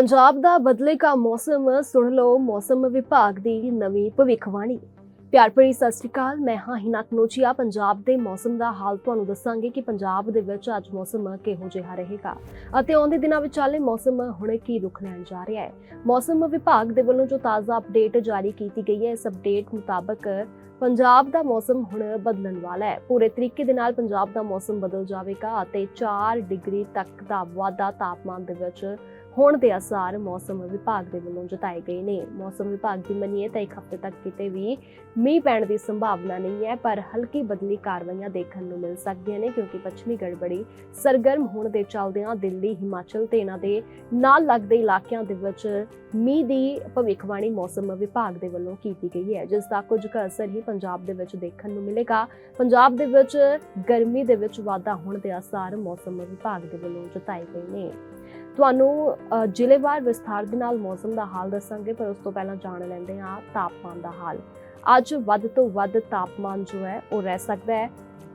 ਪੰਜਾਬ ਦਾ ਬਦਲੇਗਾ ਮੌਸਮ, ਸੁਣ ਲਓ ਮੌਸਮ ਵਿਭਾਗ ਦੀ ਨਵੀਂ ਭਵਿੱਖਬਾਣੀ। ਪਿਆਰ ਭਰੀ ਸਤਿ ਸ੍ਰੀ ਅਕਾਲ, ਮੈਂ ਹਾਂ ਹਿਨਾ ਕਨੋਚੀਆ ਪੰਜਾਬ ਦੇ ਮੌਸਮ ਦਾ ਹਾਲ ਤੁਹਾਨੂੰ ਦੱਸਾਂਗੇ ਕਿ ਪੰਜਾਬ ਦੇ ਵਿੱਚ ਅੱਜ ਮੌਸਮ ਕਿਹੋ ਜਿਹਾ ਰਹੇਗਾ ਅਤੇ ਆਉਂਦੇ ਦਿਨਾਂ ਵਿੱਚ ਚੱਲੇ ਮੌਸਮ ਹੁਣ ਕੀ ਰੁਖ ਲੈਣ ਜਾ ਰਿਹਾ ਹੈ। ਮੌਸਮ ਵਿਭਾਗ ਦੇ ਵੱਲੋਂ ਜੋ ਤਾਜ਼ਾ ਅਪਡੇਟ ਜਾਰੀ ਕੀਤੀ ਗਈ ਹੈ, ਇਸ ਅਪਡੇਟ ਮੁਤਾਬਕ ਪੰਜਾਬ ਦਾ ਮੌਸਮ ਹੁਣ ਬਦਲਣ ਵਾਲਾ ਹੈ। ਪੂਰੇ ਤਰੀਕੇ ਦੇ ਨਾਲ ਪੰਜਾਬ ਦਾ ਮੌਸਮ ਬਦਲ ਜਾਵੇਗਾ ਅਤੇ 4 ਡਿਗਰੀ ਤੱਕ ਦਾ ਵਾਧਾ ਤਾਪਮਾਨ ਦੇ ਵਿੱਚ ਹੋਣ ਦੇ ਅਸਾਰ ਮੌਸਮ ਵਿਭਾਗ ਦੇ ਵੱਲੋਂ ਜਤਾਏ ਗਏ ਨੇ। ਮੌਸਮ ਵਿਭਾਗ ਦੀ ਮੰਨੀਏ ਤਾਂ ਇੱਕ ਹਫ਼ਤੇ ਤੱਕ ਕਿਤੇ ਵੀ ਮੀਂਹ ਪੈਣ ਦੀ ਸੰਭਾਵਨਾ ਨਹੀਂ ਹੈ, ਪਰ ਹਲਕੀ ਬਦਲੀ ਕਾਰਵਾਈਆਂ ਦੇਖਣ ਨੂੰ ਮਿਲ ਸਕਦੀਆਂ ਨੇ ਕਿਉਂਕਿ ਪੱਛਮੀ ਗੜਬੜੀ ਸਰਗਰਮ ਹੋਣ ਦੇ ਚੱਲਦਿਆਂ ਦਿੱਲੀ, ਹਿਮਾਚਲ ਤੇ ਇਹਨਾਂ ਦੇ ਨਾਲ ਲੱਗਦੇ ਇਲਾਕਿਆਂ ਦੇ ਵਿੱਚ ਮੀਂਹ ਦੀ ਭਵਿੱਖਬਾਣੀ ਮੌਸਮ ਵਿਭਾਗ ਦੇ ਵੱਲੋਂ ਕੀਤੀ ਗਈ ਹੈ। ਜਿਸ ਦਾ ਕੁਝ ਕੁ ਅਸਰ ਹੀ ਪੰਜਾਬ ਦੇ ਵਿੱਚ ਦੇਖਣ ਨੂੰ ਮਿਲੇਗਾ। ਪੰਜਾਬ ਦੇ ਵਿੱਚ ਗਰਮੀ ਦੇ ਵਿੱਚ ਵਾਧਾ ਹੋਣ ਦੇ ਅਸਾਰ ਮੌਸਮ ਵਿਭਾਗ ਦੇ ਵੱਲੋਂ ਜਤਾਏ ਗਏ ਨੇ। ਤੁਹਾਨੂੰ ਅ, ਜ਼ਿਲ੍ਹੇਵਾਰ ਵਿਸਥਾਰ ਦੇ ਨਾਲ ਮੌਸਮ ਦਾ ਹਾਲ ਦੱਸਾਂਗੇ ਪਰ ਉਸ ਤੋਂ ਪਹਿਲਾਂ ਜਾਣ ਲੈਂਦੇ ਹਾਂ ਤਾਪਮਾਨ ਦਾ ਹਾਲ। ਅੱਜ ਵੱਧ ਤੋਂ ਵੱਧ ਤਾਪਮਾਨ ਜੋ ਹੈ ਉਹ ਰਹਿ ਸਕਦਾ ਹੈ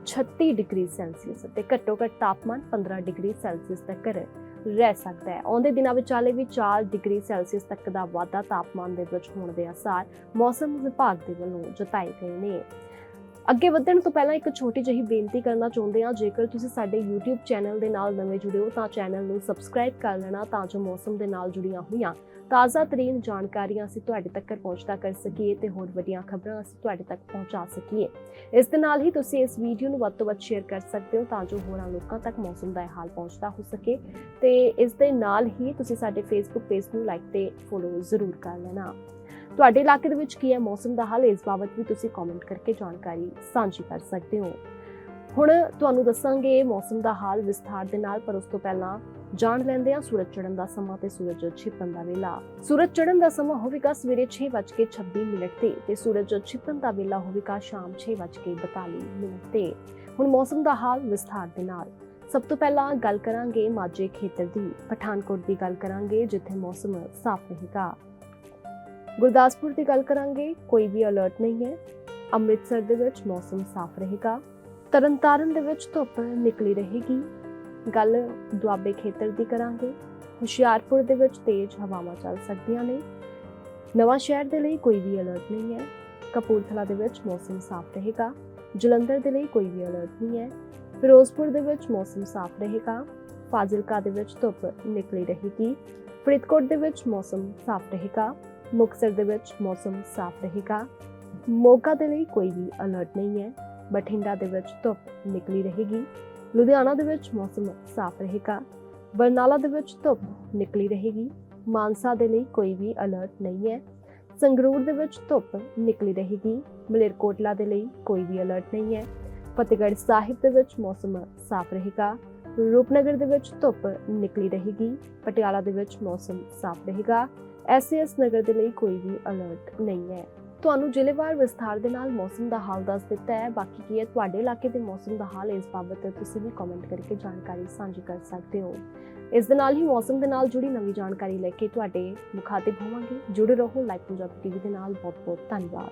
36 ਡਿਗਰੀ ਸੈਲਸੀਅਸ ਤੇ ਘੱਟੋ ਘੱਟ ਤਾਪਮਾਨ 15 ਡਿਗਰੀ ਸੈਲਸੀਅਸ ਤੱਕ ਰਹਿ ਸਕਦਾ ਹੈ। ਆਉਂਦੇ ਦਿਨਾਂ ਵਿੱਚ ਹਾਲੇ ਵੀ 4 ਡਿਗਰੀ ਸੈਲਸੀਅਸ ਤੱਕ ਦਾ ਵਾਧਾ ਤਾਪਮਾਨ ਦੇ ਵਿੱਚ ਹੋਣ ਦੇ ਅਸਾਰ ਮੌਸਮ ਵਿਭਾਗ ਦੇ ਵੱਲੋਂ ਜਤਾਏ ਗਏ ਨੇ। ਅੱਗੇ ਵਧਣ ਤੋਂ ਪਹਿਲਾਂ ਇੱਕ ਛੋਟੀ ਜਿਹੀ ਬੇਨਤੀ ਕਰਨਾ ਚਾਹੁੰਦੇ ਹਾਂ, ਜੇਕਰ ਤੁਸੀਂ ਸਾਡੇ YouTube ਚੈਨਲ ਦੇ ਨਾਲ ਨਵੇਂ ਜੁੜੇ ਹੋ, ਤਾਂ ਚੈਨਲ ਨੂੰ ਸਬਸਕ੍ਰਾਈਬ ਕਰ ਲੈਣਾ ਤਾਂ ਜੋ ਮੌਸਮ ਦੇ ਨਾਲ ਜੁੜੀਆਂ ਹੋਈਆਂ ਤਾਜ਼ਾ ਤਰੀਨ ਜਾਣਕਾਰੀਆਂ ਅਸੀਂ ਤੁਹਾਡੇ ਤੱਕ ਪਹੁੰਚਦਾ ਕਰ ਸਕੀਏ ਤੇ ਹੋਰ ਵੱਡੀਆਂ ਖਬਰਾਂ ਅਸੀਂ ਤੁਹਾਡੇ ਤੱਕ ਪਹੁੰਚਾ ਸਕੀਏ। ਇਸ ਦੇ ਨਾਲ ਹੀ ਤੁਸੀਂ ਇਸ ਵੀਡੀਓ ਨੂੰ ਵੱਧ ਤੋਂ ਵੱਧ ਸ਼ੇਅਰ ਕਰ ਸਕਦੇ ਹੋ ਤਾਂ ਜੋ ਹੋਰਾਂ ਲੋਕਾਂ ਤੱਕ ਮੌਸਮ ਦਾ ਇਹ ਹਾਲ ਪਹੁੰਚਦਾ ਹੋ ਸਕੇ ਤੇ ਇਸ ਦੇ ਨਾਲ ਹੀ ਤੁਸੀਂ ਸਾਡੇ Facebook ਪੇਜ ਨੂੰ ਲਾਈਕ ਤੇ ਫੋਲੋ ਜ਼ਰੂਰ ਕਰ ਲੈਣਾ। ਤੁਹਾਡੇ ਇਲਾਕੇ ਦੇ ਵਿੱਚ ਕੀ ਹੈ ਮੌਸਮ ਦਾ ਹਾਲ, ਇਸ ਬਾਬਤ ਵੀ ਤੁਸੀਂ ਕਮੈਂਟ ਕਰਕੇ ਜਾਣਕਾਰੀ ਸਾਂਝੀ ਕਰ ਸਕਦੇ ਹੋ। ਹੁਣ ਤੁਹਾਨੂੰ ਦੱਸਾਂਗੇ ਮੌਸਮ ਦਾ ਹਾਲ ਵਿਸਥਾਰ ਦੇ ਨਾਲ, ਪਰ ਉਸ ਤੋਂ ਪਹਿਲਾਂ ਜਾਣ ਲੈਂਦੇ ਹਾਂ ਸੂਰਜ ਚੜ੍ਹਨ ਦਾ ਸਮਾਂ ਤੇ ਸੂਰਜ ਛਿਪਣ ਦਾ ਵੇਲਾ। ਸੂਰਜ ਚੜ੍ਹਨ ਦਾ ਸਮਾਂ ਹੋਵੇਗਾ ਸਵੇਰੇ 6:26 ਮਿੰਟ ਤੇ ਤੇ ਸੂਰਜ ਛਿਪਣ ਦਾ ਵੇਲਾ ਹੋਵੇਗਾ ਸ਼ਾਮ 6:42 ਮਿੰਟ ਤੇ। ਹੁਣ ਮੌਸਮ ਦਾ ਹਾਲ ਵਿਸਥਾਰ ਦੇ ਨਾਲ। ਸਭ ਤੋਂ ਪਹਿਲਾਂ ਗੱਲ ਕਰਾਂਗੇ ਮਾਝੇ ਖੇਤਰ ਦੀ, ਪਠਾਨਕੋਟ ਦੀ ਗੱਲ ਕਰਾਂਗੇ, ਜਿੱਥੇ ਮੌਸਮ ਸਾਫ਼ ਰਹੇਗਾ। ਗੁਰਦਾਸਪੁਰ ਦੀ ਗੱਲ ਕਰਾਂਗੇ, ਕੋਈ ਵੀ ਅਲਰਟ ਨਹੀਂ ਹੈ। ਅੰਮ੍ਰਿਤਸਰ ਦੇ ਵਿੱਚ ਮੌਸਮ ਸਾਫ਼ ਰਹੇਗਾ। ਤਰਨਤਾਰਨ ਦੇ ਵਿੱਚ ਧੁੱਪ ਨਿਕਲੀ ਰਹੇਗੀ। ਗੱਲ ਦੁਆਬੇ ਖੇਤਰ ਦੀ ਕਰਾਂਗੇ। ਹੁਸ਼ਿਆਰਪੁਰ ਦੇ ਵਿੱਚ ਤੇਜ਼ ਹਵਾਵਾਂ ਚੱਲ ਸਕਦੀਆਂ ਨੇ। ਨਵਾਂ ਸ਼ਹਿਰ ਦੇ ਲਈ ਕੋਈ ਵੀ ਅਲਰਟ ਨਹੀਂ ਹੈ। ਕਪੂਰਥਲਾ ਦੇ ਵਿੱਚ ਮੌਸਮ ਸਾਫ਼ ਰਹੇਗਾ। ਜਲੰਧਰ ਦੇ ਲਈ ਕੋਈ ਵੀ ਅਲਰਟ ਨਹੀਂ ਹੈ। ਫਿਰੋਜ਼ਪੁਰ ਦੇ ਵਿੱਚ ਮੌਸਮ ਸਾਫ਼ ਰਹੇਗਾ। ਫਾਜ਼ਿਲਕਾ ਦੇ ਵਿੱਚ ਧੁੱਪ ਨਿਕਲੀ ਰਹੇਗੀ। ਫਰੀਦਕੋਟ ਦੇ ਵਿੱਚ ਮੌਸਮ ਸਾਫ਼ ਰਹੇਗਾ। ਮੁਕਤਸਰ ਦੇ ਵਿੱਚ ਮੌਸਮ ਸਾਫ਼ ਰਹੇਗਾ। ਮੋਗਾ ਦੇ ਲਈ ਕੋਈ ਵੀ ਅਲਰਟ ਨਹੀਂ ਹੈ। ਬਠਿੰਡਾ ਦੇ ਵਿੱਚ ਧੁੱਪ ਨਿਕਲੀ ਰਹੇਗੀ। ਲੁਧਿਆਣਾ ਦੇ ਵਿੱਚ ਮੌਸਮ ਸਾਫ਼ ਰਹੇਗਾ। ਬਰਨਾਲਾ ਦੇ ਵਿੱਚ ਧੁੱਪ ਨਿਕਲੀ ਰਹੇਗੀ। ਮਾਨਸਾ ਦੇ ਲਈ ਕੋਈ ਵੀ ਅਲਰਟ ਨਹੀਂ ਹੈ। ਸੰਗਰੂਰ ਦੇ ਵਿੱਚ ਧੁੱਪ ਨਿਕਲੀ ਰਹੇਗੀ। ਮਲੇਰਕੋਟਲਾ ਦੇ ਲਈ ਕੋਈ ਵੀ ਅਲਰਟ ਨਹੀਂ ਹੈ। ਫਤਿਹਗੜ੍ਹ ਸਾਹਿਬ ਦੇ ਵਿੱਚ ਮੌਸਮ ਸਾਫ਼ ਰਹੇਗਾ। ਰੂਪਨਗਰ ਦੇ ਵਿੱਚ ਧੁੱਪ ਨਿਕਲੀ ਰਹੇਗੀ। ਪਟਿਆਲਾ ਦੇ ਵਿੱਚ ਮੌਸਮ ਸਾਫ਼ ਰਹੇਗਾ। ਐਸਐਸ ਨਗਰ ਦੇ ਲਈ ਕੋਈ ਵੀ ਅਲਰਟ ਨਹੀਂ ਹੈ। ਤੁਹਾਨੂੰ ਜ਼ਿਲ੍ਹੇਵਾਰ ਵਿਸਥਾਰ ਦੇ ਨਾਲ ਮੌਸਮ ਦਾ ਹਾਲ ਦੱਸ ਦਿੱਤਾ ਹੈ। ਬਾਕੀ ਕੀ ਹੈ? ਤੁਹਾਡੇ ਇਲਾਕੇ ਦੇ ਮੌਸਮ ਦਾ ਹਾਲ ਇਸ ਬਾਬਤ ਤੁਸੀਂ ਵੀ ਕਮੈਂਟ ਕਰਕੇ ਜਾਣਕਾਰੀ ਸਾਂਝੀ ਕਰ ਸਕਦੇ ਹੋ। ਇਸ ਦੇ ਨਾਲ ਹੀ ਮੌਸਮ ਦੇ ਨਾਲ ਜੁੜੀ ਨਵੀਂ ਜਾਣਕਾਰੀ ਲੈ ਕੇ ਤੁਹਾਡੇ ਮੁਖਾਤਿਬ ਹੋਵਾਂਗੇ। ਜੁੜੇ ਰਹੋ ਲਾਈਵ ਪੰਜਾਬੀ ਟੀਵੀ ਦੇ ਨਾਲ। ਬਹੁਤ ਬਹੁਤ ਧੰਨਵਾਦ।